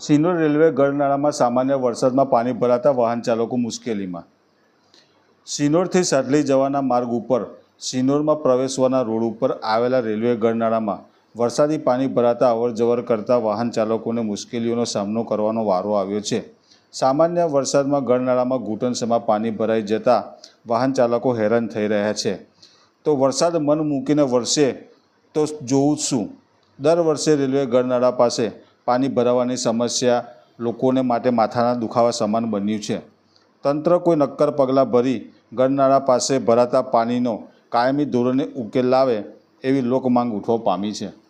Sinor railway ગરનાળામાં સામાન્ય વરસાદમાં પાણી ભરાતા વાહન ચાલકો મુશ્કેલીમાં. સિનોરથી સાડલી જવાના માર્ગ ઉપર સિનોરમાં પ્રવેશવાના રોડ ઉપર આવેલા રેલવે ગરનાળામાં વરસાદી પાણી ભરાતા અવરજવર કરતા વાહન ચાલકોને મુશ્કેલીઓનો સામનો કરવાનો વારો આવ્યો છે. સામાન્ય વરસાદમાં ગરનાળામાં ઘૂંટણસમાં પાણી ભરાઈ જતા વાહન ચાલકો હેરાન થઈ રહ્યા છે. તો વરસાદ મન મૂકીને વરસે તો જોવું જ શું દર વર્ષે રેલવે ગરનાળા પાસે પાણી ભરાવાની સમસ્યા લોકોને માટે માથાના દુખાવા સમાન બન્યું છે. તંત્ર કોઈ નક્કર પગલાં ભરી ગરનાળા પાસે ભરાતા પાણીનો કાયમી ધોરણે ઉકેલ લાવે એવી લોકમાંગ ઉઠવા પામી છે.